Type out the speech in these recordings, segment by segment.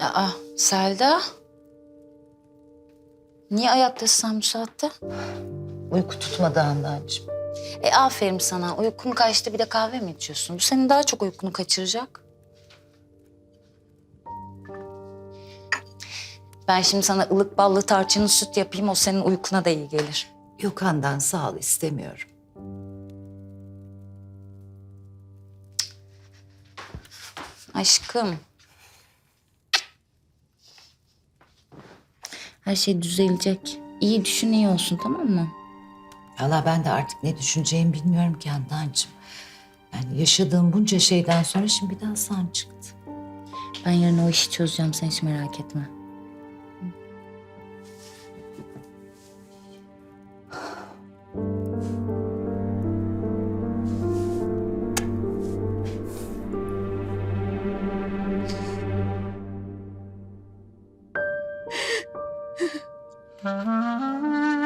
Aa, Selda. Niye ayaktasın sen bu saatte? Uyku tutmadı Handancığım. E aferin sana. Uykun kaçtı bir de kahve mi içiyorsun? Bu senin daha çok uykunu kaçıracak. Ben şimdi sana ılık ballı tarçınlı süt yapayım. O senin uykuna da iyi gelir. Yok Handan sağ ol istemiyorum. Aşkım. Her şey düzelecek. İyi düşün iyi olsun tamam mı? Valla ben de artık ne düşüneceğimi bilmiyorum ki Handancığım. Yani yaşadığım bunca şeyden sonra şimdi bir daha san çıktı. Ben yarın o işi çözeceğim sen hiç merak etme. う。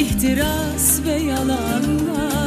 ihtiras ve yalanlar